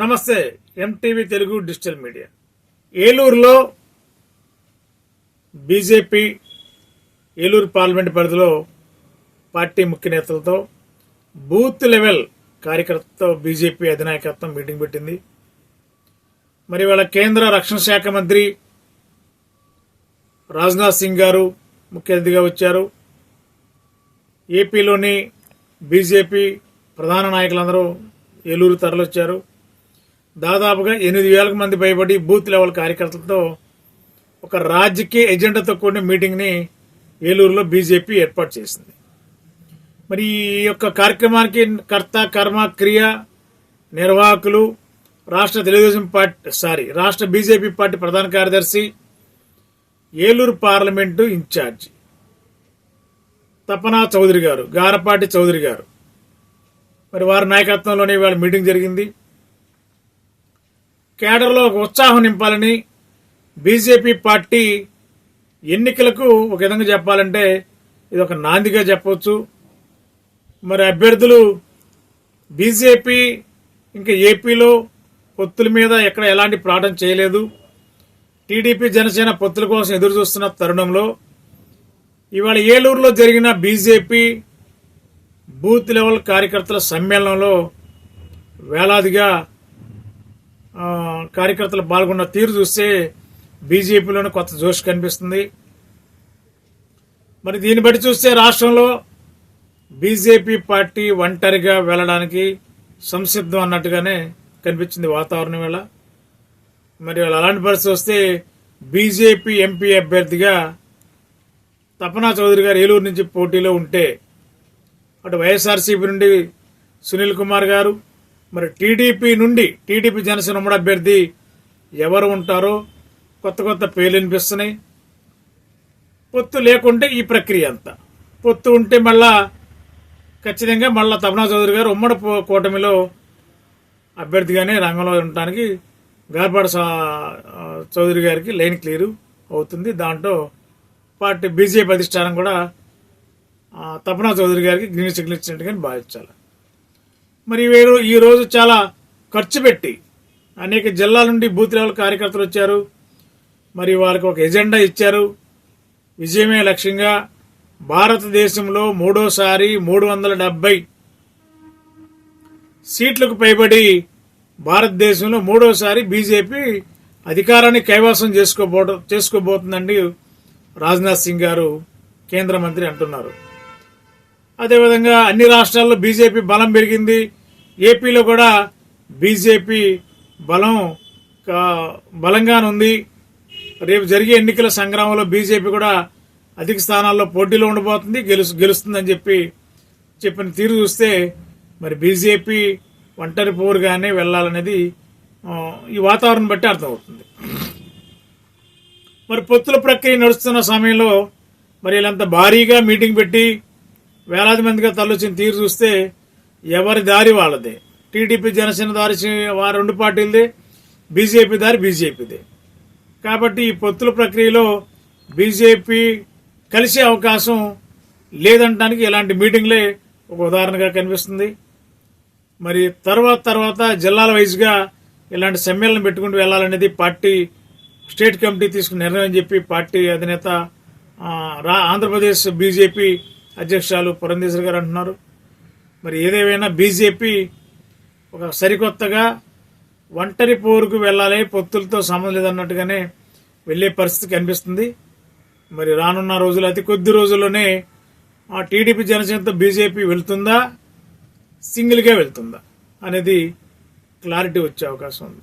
నమస్తే MTV Telugu digital media. ఏలూరులో BJP Eluru parliament పరిధిలో పార్టీ ముఖ్య నేతలతో బూత్ లెవెల్ కార్యకర్తతో బీజేపీ అధినాయకత్వం మీటింగ్ పెట్టింది. మరి వాళ్ళ కేంద్ర రక్షణ శాఖ మంత్రి రాజ్నాథ్ సింగ్ గారు ముఖ్య అతిథిగా వచ్చారు. ఏపీలోని బీజేపీ ప్రధాన నాయకులందరూ ఏలూరు తరలొచ్చారు దాదాపుగా ఎనిమిది వేలకు మంది పైబడి బూత్ లెవెల్ కార్యకర్తలతో ఒక రాజకీయ ఎజెండాతో కూడిన మీటింగ్ని ఏలూరులో బీజేపీ ఏర్పాటు చేసింది. మరి ఈ యొక్క కార్యక్రమానికి కర్త కర్మ క్రియ నిర్వాహకులు రాష్ట్ర తెలుగుదేశం పార్టీ సారీ రాష్ట్ర బీజేపీ పార్టీ ప్రధాన కార్యదర్శి ఏలూరు పార్లమెంటు ఇన్ఛార్జి తపనా చౌదరి గారు గారపాటి చౌదరి గారు. మరి వారి నాయకత్వంలోనే ఇవాళ మీటింగ్ జరిగింది. కేడర్లో ఒక ఉత్సాహం నింపాలని బీజేపీ పార్టీ ఎన్నికలకు ఒక విధంగా చెప్పాలంటే ఇది ఒక నాందిగా చెప్పవచ్చు. మరి అభ్యర్థులు బీజేపీ ఇంకా ఏపీలో పొత్తుల మీద ఎక్కడ ఎలాంటి ప్రాటం చేయలేదు. టీడీపీ జనసేన పొత్తుల కోసం ఎదురు చూస్తున్న తరుణంలో ఇవాళ ఏలూరులో జరిగిన బీజేపీ బూత్ లెవెల్ కార్యకర్తల సమ్మేళనంలో వేలాదిగా కార్యకర్తలు పాల్గొన్న తీరు చూస్తే బీజేపీలోనే కొత్త జోష్ కనిపిస్తుంది. మరి దీన్ని బట్టి చూస్తే రాష్ట్రంలో బీజేపీ పార్టీ ఒంటరిగా వెళ్ళడానికి సంసిద్ధం అన్నట్టుగానే కనిపించింది వాతావరణం వేళ. మరి అలాంటి పరిస్థితి వస్తే బీజేపీ ఎంపీ అభ్యర్థిగా తపనా చౌదరి గారు ఏలూరు నుంచి పోటీలో ఉంటే అటు వైఎస్ఆర్సీపీ నుండి సునీల్ కుమార్ గారు మరి టీడీపీ నుండి టీడీపీ జనసేన ఉమ్మడి అభ్యర్థి ఎవరు ఉంటారో కొత్త కొత్త పేర్లు వినిపిస్తున్నాయి. పొత్తు లేకుంటే ఈ ప్రక్రియ అంతా. పొత్తు ఉంటే మళ్ళా ఖచ్చితంగా మళ్ళా తమనా చౌదరి గారు ఉమ్మడి కూటమిలో అభ్యర్థిగానే రంగంలో ఉండటానికి గార్పాడ సా- చౌదరి గారికి లైన్ క్లియర్ అవుతుంది. దాంట్లో పార్టీ బీజేపీ అధిష్టానం కూడా తపనా చౌదరి గారికి గ్రీన్ సిగ్నల్ ఇచ్చినట్టుగా భావించాలి. మరి వీరు ఈరోజు చాలా ఖర్చు పెట్టి అనేక జిల్లాల నుండి బూత్ లెవెల్ కార్యకర్తలు వచ్చారు. మరి వారికి ఒక ఎజెండా ఇచ్చారు. విజయమే లక్ష్యంగా భారతదేశంలో మూడోసారి మూడు వందల డెబ్బై సీట్లకు పైబడి భారతదేశంలో మూడోసారి బీజేపీ అధికారాన్ని కైవసం చేసుకోబో చేసుకోబోతుందండి రాజ్నాథ్ సింగ్ గారు కేంద్ర మంత్రి అంటున్నారు. అదేవిధంగా అన్ని రాష్ట్రాల్లో బీజేపీ బలం పెరిగింది. ఏపీలో కూడా బీజేపీ బలం కా- బలంగానే ఉంది రేపు జరిగే ఎన్నికల సంగ్రామంలో బీజేపీ కూడా అధిక స్థానాల్లో పోటీలో ఉండబోతుంది గెలుసు గెలుస్తుందని చెప్పి చెప్పిన తీరు చూస్తే మరి బీజేపీ ఒంటరి పోరుగానే వెళ్ళాలనేది ఈ వాతావరణం బట్టి అర్థమవుతుంది. మరి పొత్తుల ప్రక్రియ నడుస్తున్న సమయంలో మరి వీళ్ళంత భారీగా మీటింగ్ పెట్టి వేలాది మందిగా తరలిచ్చిన తీరు చూస్తే ఎవరి దారి వాళ్ళదే. టీడీపీ జనసేన దారి రెండు పార్టీలదే. బీజేపీ దారి బీజేపీదే. కాబట్టి ఈ పొత్తుల ప్రక్రియలో బీజేపీ కలిసే అవకాశం లేదంటానికి ఇలాంటి మీటింగ్లే ఒక ఉదాహరణగా కనిపిస్తుంది. మరి తర్వాత తర్వాత జిల్లాల వైజ్గా ఇలాంటి సమ్మేళనం పెట్టుకుంటూ వెళ్ళాలనేది పార్టీ స్టేట్ కమిటీ తీసుకున్న నిర్ణయం అని చెప్పి పార్టీ అధినేత రా ఆంధ్రప్రదేశ్ బీజేపీ అధ్యక్షురాలు పురంధేశ్వర్ గారు అంటున్నారు. మరి ఏదేమైనా బీజేపీ ఒక సరికొత్తగా ఒంటరి పోరుకు వెళ్ళాలి పొత్తులతో సంబంధం లేదన్నట్టుగానే వెళ్ళే పరిస్థితి కనిపిస్తుంది. మరి రానున్న రోజులు అతి కొద్ది రోజుల్లోనే ఆ టీడీపీ జనసేనతో బీజేపీ వెళ్తుందా? సింగిల్గా వెళ్తుందా? అనేది క్లారిటీ వచ్చే అవకాశం ఉంది.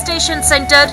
Station Center,